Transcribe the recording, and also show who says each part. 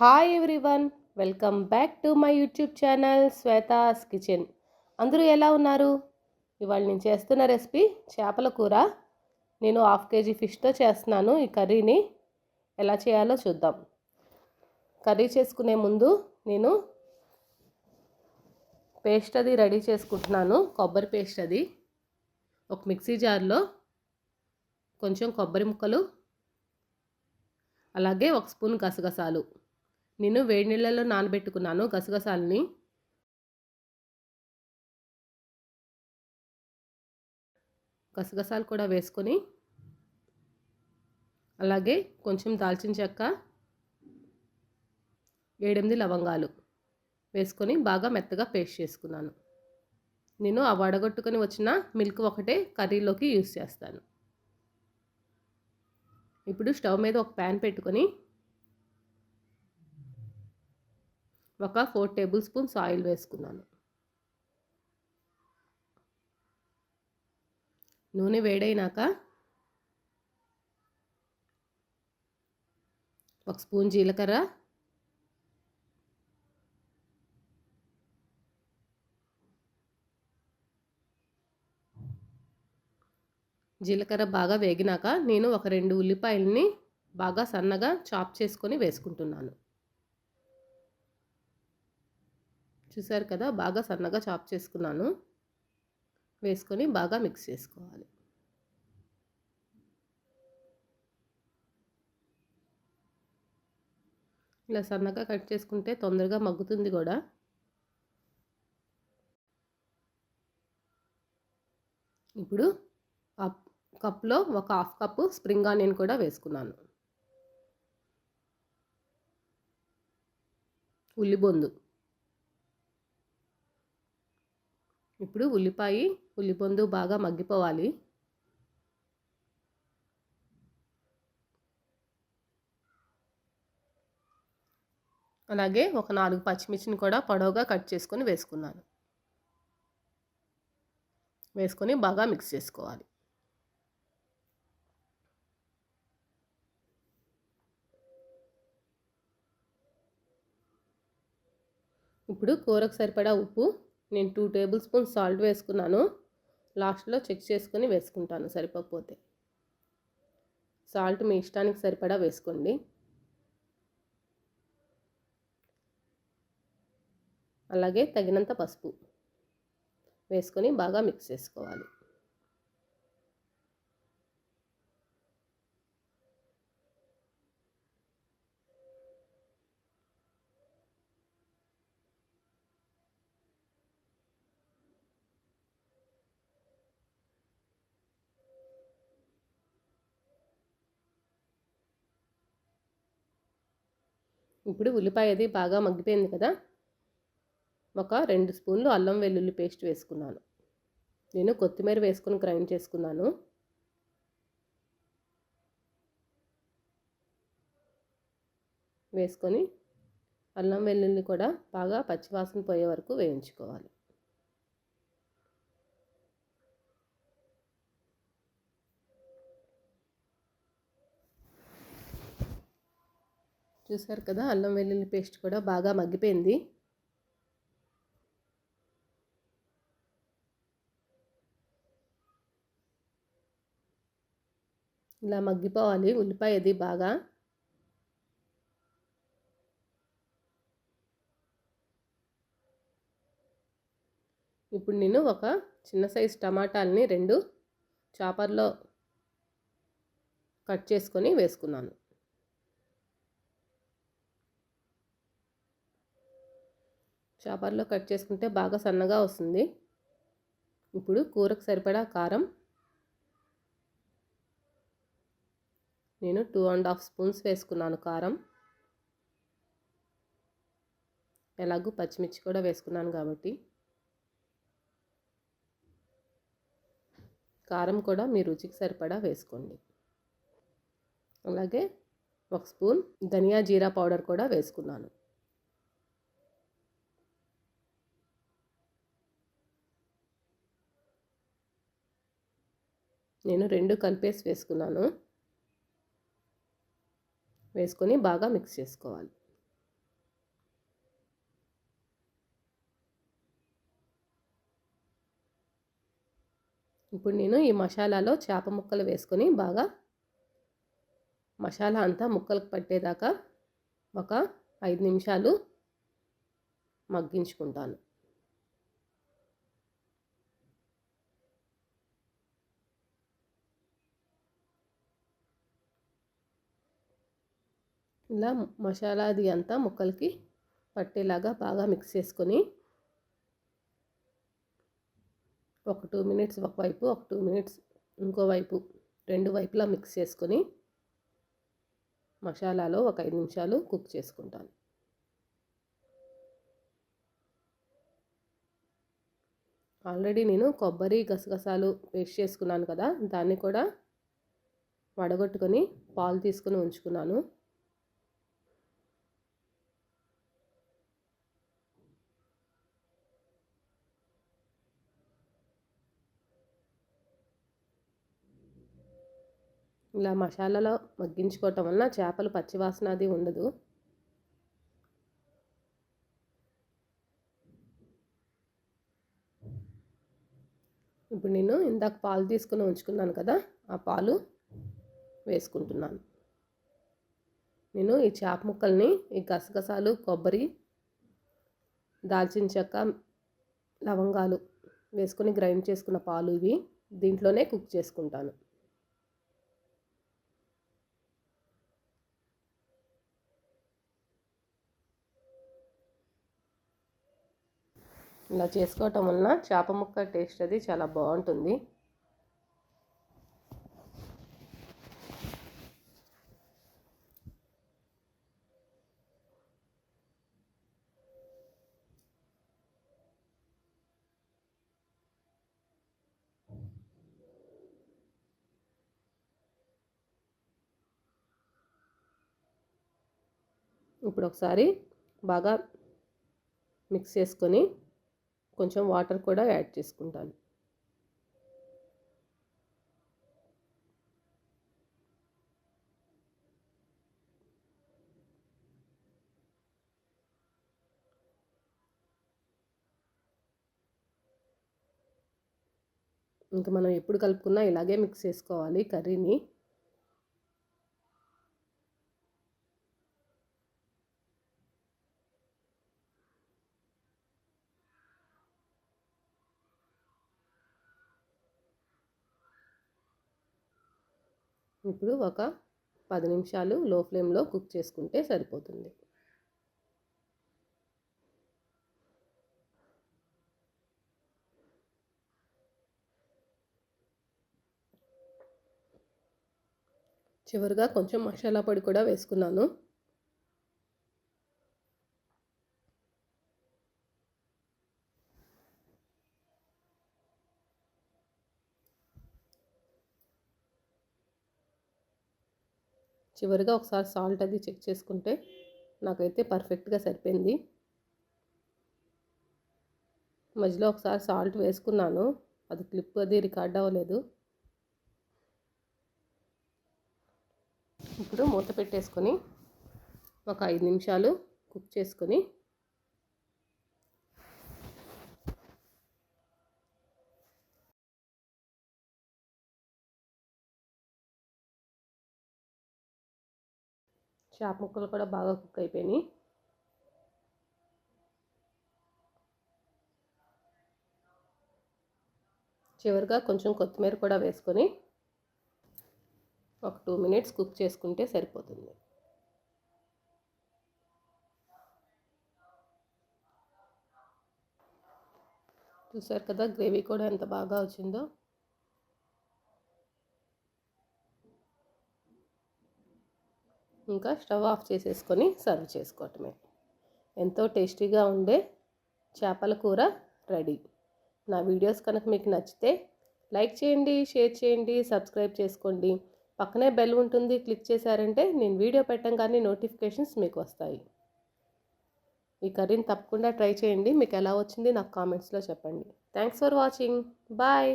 Speaker 1: Hi everyone welcome back to my YouTube channel Shweta's kitchen అందరూ ఎలా ఉన్నారు? ఇవాళ నేను చేస్తున్న రెసిపీ చేపల కూర. నేను హాఫ్ కేజీ ఫిష్తో చేస్తున్నాను ఈ కర్రీని. ఎలా చేయాలో చూద్దాం. కర్రీ చేసుకునే ముందు నేను పేస్ట్ అది రెడీ చేసుకుంటున్నాను కొబ్బరి పేస్ట్ అది. ఒక మిక్సీ జార్లో కొంచెం కొబ్బరి ముక్కలు. అలాగే ఒక స్పూన్ గసగసాలు. నేను వేడి నీళ్ళలో నానబెట్టుకున్నాను గసగసాలని. గసగసాలు కూడా వేసుకొని అలాగే కొంచెం దాల్చిన చెక్క ఏడెనిమిది లవంగాలు వేసుకొని బాగా మెత్తగా పేస్ట్ చేసుకున్నాను. నేను ఆ వడగొట్టుకొని వచ్చిన మిల్క్ ఒకటే కర్రీలోకి యూస్ చేస్తాను. ఇప్పుడు స్టవ్ మీద ఒక ప్యాన్ పెట్టుకొని ఒక ఫోర్ టేబుల్ స్పూన్స్ ఆయిల్ వేసుకున్నాను. నూనె వేడైనాక ఒక స్పూన్ జీలకర్ర జీలకర్ర బాగా వేగినాక నేను ఒక రెండు ఉల్లిపాయలని బాగా సన్నగా చాప్ చేసుకొని వేసుకుంటున్నాను. చూసారు కదా బాగా సన్నగా చాప్ చేసుకున్నాను. వేసుకొని బాగా మిక్స్ చేసుకోవాలి. ఇలా సన్నగా కట్ చేసుకుంటే తొందరగా మగ్గుతుంది కూడా. ఇప్పుడు కప్లో ఒక హాఫ్ కప్పు స్ప్రింగ్ ఆనియన్ కూడా వేసుకున్నాను. ఉల్లిబొందు. ఇప్పుడు ఉల్లిపాయ ఉల్లిపొందు బాగా మగ్గిపోవాలి. అలాగే ఒక నాలుగు పచ్చిమిర్చిని కూడా పొడవుగా కట్ చేసుకొని వేసుకున్నాను. వేసుకొని బాగా మిక్స్ చేసుకోవాలి. ఇప్పుడు కూరకు సరిపడా ఉప్పు నేను టూ టేబుల్ స్పూన్ సాల్ట్ వేసుకున్నాను. లాస్ట్లో చెక్ చేసుకుని వేసుకుంటాను సరిపోతే సాల్ట్ మీ ఇష్టానికి సరిపడా వేసుకోండి. అలాగే తగినంత పసుపు వేసుకొని బాగా మిక్స్ చేసుకోవాలి. ఇప్పుడు ఉల్లిపాయ అది బాగా మగ్గిపోయింది కదా. ఒక రెండు స్పూన్లు అల్లం వెల్లుల్లి పేస్ట్ వేసుకున్నాను. నేను కొత్తిమీర వేసుకొని గ్రైండ్ చేసుకున్నాను. వేసుకొని అల్లం వెల్లుల్లి కూడా బాగా పచ్చివాసన పోయే వరకు వేయించుకోవాలి. చూసారు కదా అల్లం వెల్లుల్లి పేస్ట్ కూడా బాగా మగ్గిపోయింది. ఇలా మగ్గిపోవాలి ఉల్లిపాయ అది బాగా. ఇప్పుడు నేను ఒక చిన్న సైజు టమాటాలని రెండు చాపర్లో కట్ చేసుకొని వేసుకున్నాను. షాపర్లో కట్ చేసుకుంటే బాగా సన్నగా వస్తుంది. ఇప్పుడు కూరకు సరిపడా కారం. నేను టూ అండ్ హాఫ్ స్పూన్స్ వేసుకున్నాను కారం. ఎలాగూ పచ్చిమిర్చి కూడా వేసుకున్నాను కాబట్టి. కారం కూడా మీ రుచికి సరిపడా వేసుకోండి. అలాగే ఒక స్పూన్ ధనియా జీరా పౌడర్ కూడా వేసుకున్నాను. నేను రెండు కలిపేసి వేసుకున్నాను. వేసుకొని బాగా మిక్స్ చేసుకోవాలి. ఇప్పుడు నేను ఈ మసాలాలో చేప ముక్కలు వేసుకొని బాగా మసాలా అంతా ముక్కలకు పట్టేదాకా ఒక ఐదు నిమిషాలు మగ్గించుకుంటాను. ఇలా మసాలా అది అంతా ముక్కలకి పట్టేలాగా బాగా మిక్స్ చేసుకొని ఒక టూ మినిట్స్ ఒకవైపు ఒక టూ మినిట్స్ ఇంకోవైపు రెండు వైపులా మిక్స్ చేసుకొని మసాలాలో ఒక ఐదు నిమిషాలు కుక్ చేసుకుంటాను. ఆల్రెడీ నేను కొబ్బరి గసగసాలు పేస్ట్ చేసుకున్నాను కదా దాన్ని కూడా వడగొట్టుకొని పాలు తీసుకుని ఉంచుకున్నాను. ఇలా మసాలాలో మగ్గించుకోవటం వలన చేపలు పచ్చివాసన అది ఉండదు. ఇప్పుడు నేను ఇందాక పాలు తీసుకుని ఉంచుకున్నాను కదా ఆ పాలు వేసుకుంటున్నాను. నేను ఈ చేప ముక్కల్ని ఈ గసగసాలు కొబ్బరి దాల్చిన చెక్క లవంగాలు వేసుకొని గ్రైండ్ చేసుకున్న పాలు ఇవి దీంట్లోనే కుక్ చేసుకుంటాను. ఇలా చేసుకోవటం వలన చేప ముక్క టేస్ట్ అది చాలా బాగుంటుంది. ఇప్పుడు ఒకసారి బాగా మిక్స్ చేసుకొని కొంచెం వాటర్ కూడా యాడ్ చేసుకుంటాను. ఇంకా మనం ఎప్పుడు కలుపుకున్నా ఇలాగే మిక్స్ చేసుకోవాలి కర్రీని. ఇప్పుడు ఒక పది నిమిషాలు లో ఫ్లేమ్లో కుక్ చేసుకుంటే సరిపోతుంది. చివరిగా కొంచెం మసాలా పొడి కూడా వేసుకున్నాను. చివరిగా ఒకసారి సాల్ట్ అది చెక్ చేసుకుంటే నాకైతే పర్ఫెక్ట్గా సరిపోయింది. మధ్యలో ఒకసారి సాల్ట్ వేసుకున్నాను. అది క్లిప్ అది రికార్డ్ అవ్వలేదు. ఇప్పుడు మూత పెట్టేసుకొని ఒక ఐదు నిమిషాలు కుక్ చేసుకొని చేప ముక్కలు కూడా బాగా కుక్ అయిపోయినాయి. చివరిగా కొంచెం కొత్తిమీర కూడా వేసుకొని ఒక టూ మినిట్స్ కుక్ చేసుకుంటే సరిపోతుంది. చూసారు కదా గ్రేవీ కూడా ఎంత బాగా వచ్చిందో. ఇంకా స్టవ్ ఆఫ్ చేసేసుకొని సర్వ్ చేసుకోవటమే. ఎంతో టేస్టీగా ఉండే చేపల కూర రెడీ. నా వీడియోస్ కనుక మీకు నచ్చితే లైక్ చేయండి షేర్ చేయండి సబ్స్క్రైబ్ చేసుకోండి. పక్కనే బెల్ ఉంటుంది క్లిక్ చేశారంటే నేను వీడియో పెట్టంగానే నోటిఫికేషన్స్ మీకు వస్తాయి. ఈ కర్రీని తప్పకుండా ట్రై చేయండి. మీకు ఎలా వచ్చింది నాకు కామెంట్స్లో చెప్పండి. Thanks for watching. బాయ్.